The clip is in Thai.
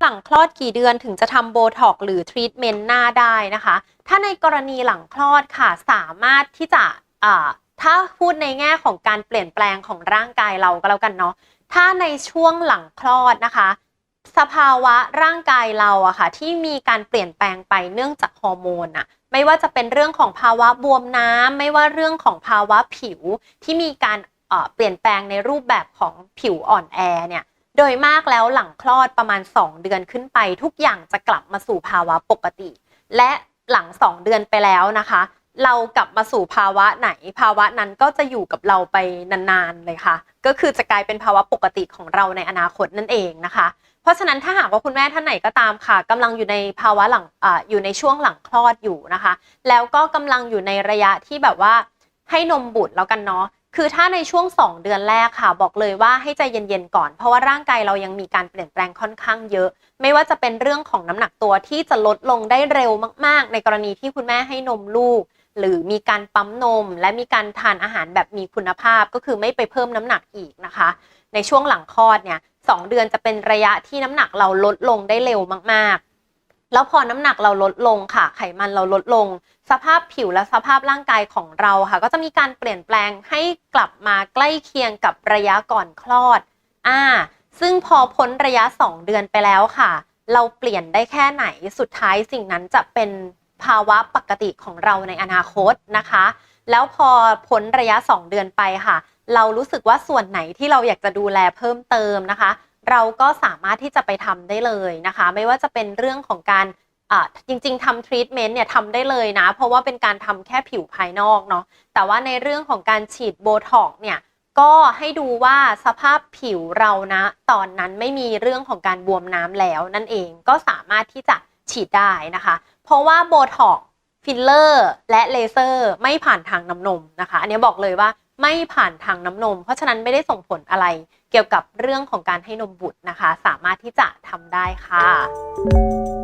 หลังคลอดกี่เดือนถึงจะทำโบท็อกหรือทรีทเมนต์หน้าได้นะคะ ถ้าในกรณีหลังคลอดค่ะสามารถที่จะถ้าพูดในแง่ของการเปลี่ยนแปลงของร่างกายเราก็แล้วกันเนาะ ถ้าในช่วงหลังคลอดนะคะ สภาวะร่างกายเราอะค่ะที่มีการเปลี่ยนแปลงไปเนื่องจากฮอร์โมนอะไม่ว่าจะเป็นเรื่องของภาวะบวมน้ำไม่ว่าเรื่องของภาวะผิวที่มีการ เปลี่ยนแปลงในรูปแบบของผิวอ่อนแอเนี่ยโดยมากแล้วหลังคลอดประมาณ 2 เดือนขึ้นไป ทุกอย่างจะกลับมาสู่ภาวะปกติ และหลัง 2 เดือนไปแล้วนะคะ เรากลับมาสู่ภาวะไหน ภาวะนั้นก็จะอยู่กับเราไปนานๆเลยค่ะ ก็คือจะกลายเป็นภาวะปกติของเราในอนาคตนั่นเองนะคะ เพราะฉะนั้นถ้าหากว่าคุณแม่ท่านไหนก็ตามค่ะกำลังอยู่ในภาวะหลังออยู่ในช่วงหลังคลอดอยู่นะคะ แล้วก็กำลังอยู่ในระยะที่แบบว่าให้นมบุตรแล้วกันเนาะ คือถ้าในช่วง 2 เดือนแรกค่ะ บอกเลยว่าให้ใจเย็นๆก่อน เพราะว่าร่างกายเรายังมีการเปลี่ยนแปลงค่อนข้างเยอะ ไม่ว่าจะเป็นเรื่องของน้ำหนักตัวที่จะลดลงได้เร็วมาก ๆ ในกรณีที่คุณแม่ให้นมลูก หรือมีการปั๊มนม และมีการทานอาหารแบบมีคุณภาพก็คือไม่ไปเพิ่มน้ำหนักอีกนะคะ ในช่วงหลังคลอดเนี่ยสองเดือนจะเป็นระยะที่น้ำหนักเราลดลงได้เร็วมากๆ แล้วพอน้ำหนักเราลดลงค่ะ ไขมันเราลดลง สภาพผิวและสภาพร่างกายของเราค่ะ ก็จะมีการเปลี่ยนแปลงให้กลับมาใกล้เคียงกับระยะก่อนคลอด อ่า ซึ่งพอพ้นระยะ 2 เดือนไปแล้วค่ะ เราเปลี่ยนได้แค่ไหน สุดท้ายสิ่งนั้นจะเป็นภาวะปกติของเราในอนาคตนะคะ แล้วพอพ้นระยะ 2 เดือนไปค่ะ เรารู้สึกว่าส่วนไหนที่เราอยากจะดูแลเพิ่มเติมนะคะ เราก็สามารถที่จะไปทำได้เลยนะคะ ไม่ว่าจะเป็นเรื่องของการจริงๆทำทรีทเมนต์เนี่ยทำได้เลยนะ เพราะว่าเป็นการทำแค่ผิวภายนอกเนาะแต่ว่าในเรื่องของการฉีดโบท็อกเนี่ยก็ให้ดูว่าสภาพผิวเรานะ ตอนนั้นไม่มีเรื่องของการบวมน้ำแล้วนั่นเองก็สามารถที่จะฉีดได้นะคะ เพราะว่าโบท็อกฟิลเลอร์และเลเซอร์ไม่ผ่านทางน้ำนมนะคะ อันนี้บอกเลยว่า ไม่ผ่านทางน้ำนม เพราะฉะนั้นไม่ได้ส่งผลอะไรเกี่ยวกับเรื่องของการให้นมบุตรนะคะ สามารถที่จะทำได้ค่ะ